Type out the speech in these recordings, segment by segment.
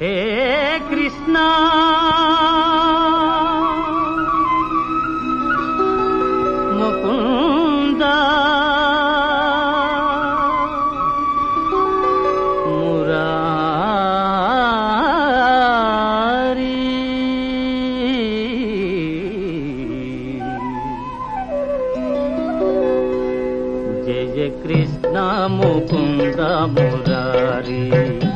హే కృష్ణ. ముకుంద. మురారి. జయ కృష్ణ ముకుంద మురారి.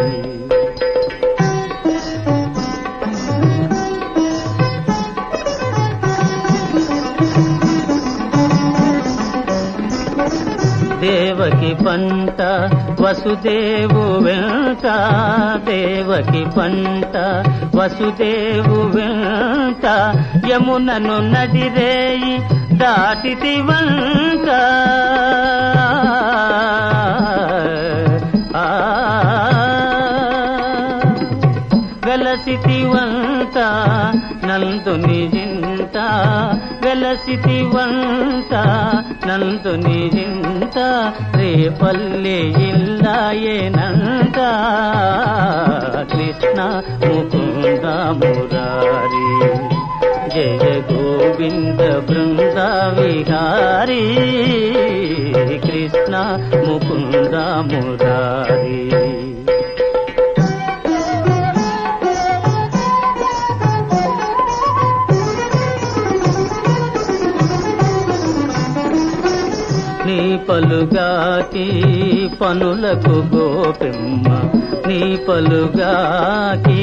దేవకి పంట వసుదేవు వెంట దేవకి పంట వసుదేవు వెంట యమునను నడిరేయి దాటితి వంట. ఆ. వెలసితి వంట నందుని జింత వెలసితి వంట నందుని జింత రేపల్లె ఇల్లాయేనంట కృష్ణ ముకుంద మురారి జయ గోవింద బృంద విహారీ. కృష్ణ ముకుంద మురారీ. పలుగాకి పనులకు గోపిమ్మ నీ పలుగాకి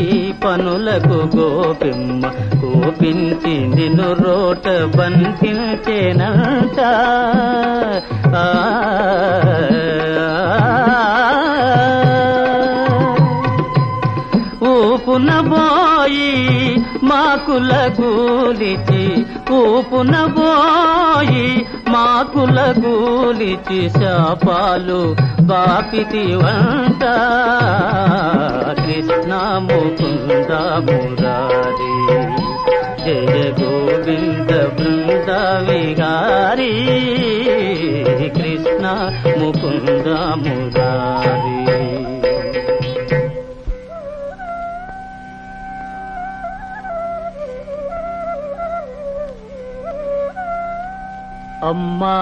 పనులకు గోపిమ్మ కోపించి నిన్ను రోట బంధించేనంట ఆ, ఊపున బోయి మాకుల గూలిచి ఊపున బోయి మాకుల గూలిచి శాపాలు బాపితి వంట కృష్ణ ముకుంద మురారి జయ గోవింద బృంద విహారీ. అమ్మా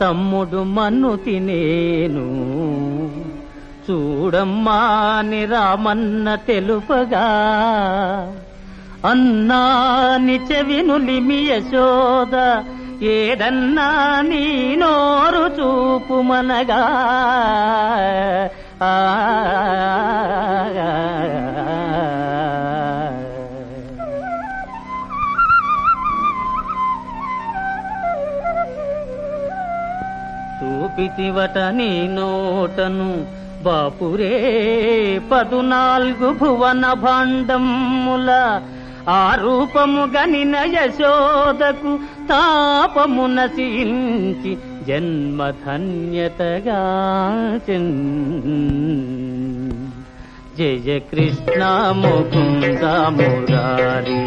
తమ్ముడు మన్ను తినేను. చూడమ్మా అని రామన్న తెలుపగా అన్నా నిచెవినులిమి యశోద ఏదన్నా నీ నోరు చూపుమనగా ఆ పితివట నీ నోటను బాపురే పదునాలుగు భువన భాండముల ఆ రూపము గనిన యశోదకు తాపము నశించి జన్మధన్యతగా జయ కృష్ణ ముకుంద మురారి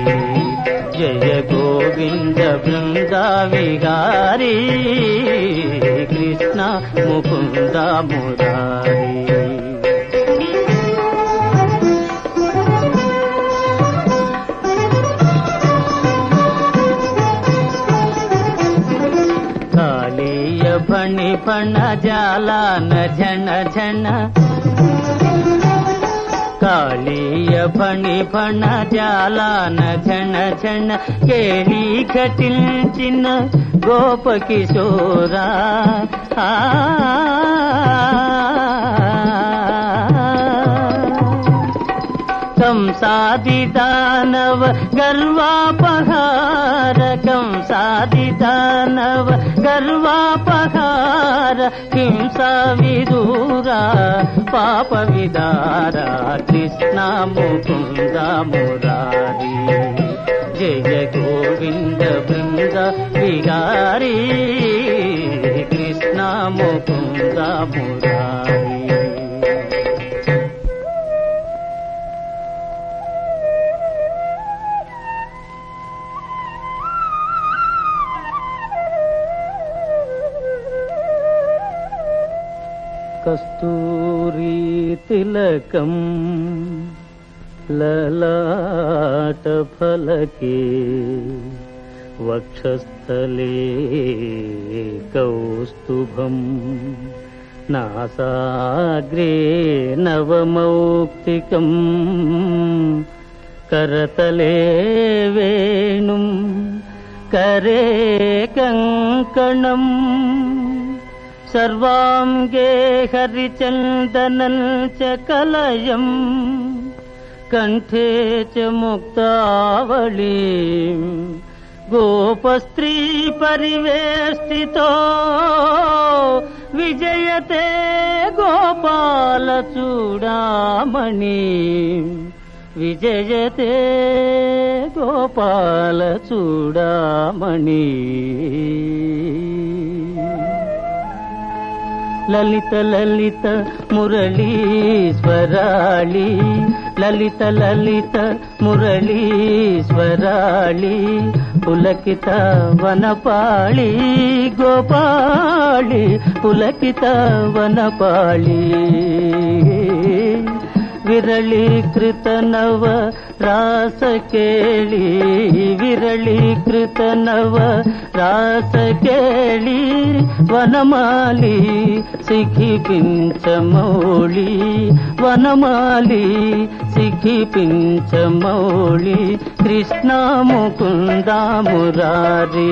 జయ గోవింద బృంద విహారీ. కృష్ణ ముకుంద మురారి. కాళీయ ఫణి ఫణ జాలాన ఝణ ఝణ ఫణి ఫణ జాలాన ఝణ ఝణ కేళీ ఘటించిన గోప కిశోరా. ఆ. కంసా గర్వాపహారకం గర్వాపహార కంసాదిదానవ గర్వాపహార హింసా విదూరా పాప విదార కృష్ణ ముకుంద మురారి. జయ గోవింద బృంద విహారీ కృష్ణ ముకుంద మురారి. కస్తూరీ తిలకం లలాట ఫలకే వక్షస్థలే కౌస్తుభం. నాసాగ్రే నవమౌక్తికం కరతలే వేణుం. కరే కంకణం సర్వాంగే హరిచందనం చ కలయం కంఠే చ ముక్తావళీ గోపస్త్రీ పరివేష్టితో విజయతే గోపాల చూడామణి విజయతే గోపాల చూడామణి. లలిత లలిత మురళీశ్వరాళి. లలిత లలిత మురళీశ్వరాళి. పులకిత వనపాళి గోపాళి. పులకిత వనపాళి. విరళీకృత నవ రాస కేళి విరళీకృత నవ రాస కేళి వనమాలి సిఖిపించమౌళి వనమాలి సిఖిపించమౌళి కృష్ణ ముకుంద మురారి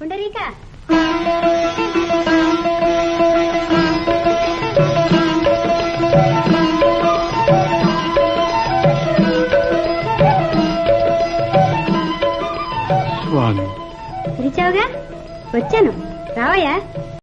పుండరీక. స్వామి. పిలిచావుగా? వచ్చాను. రావయ్యా.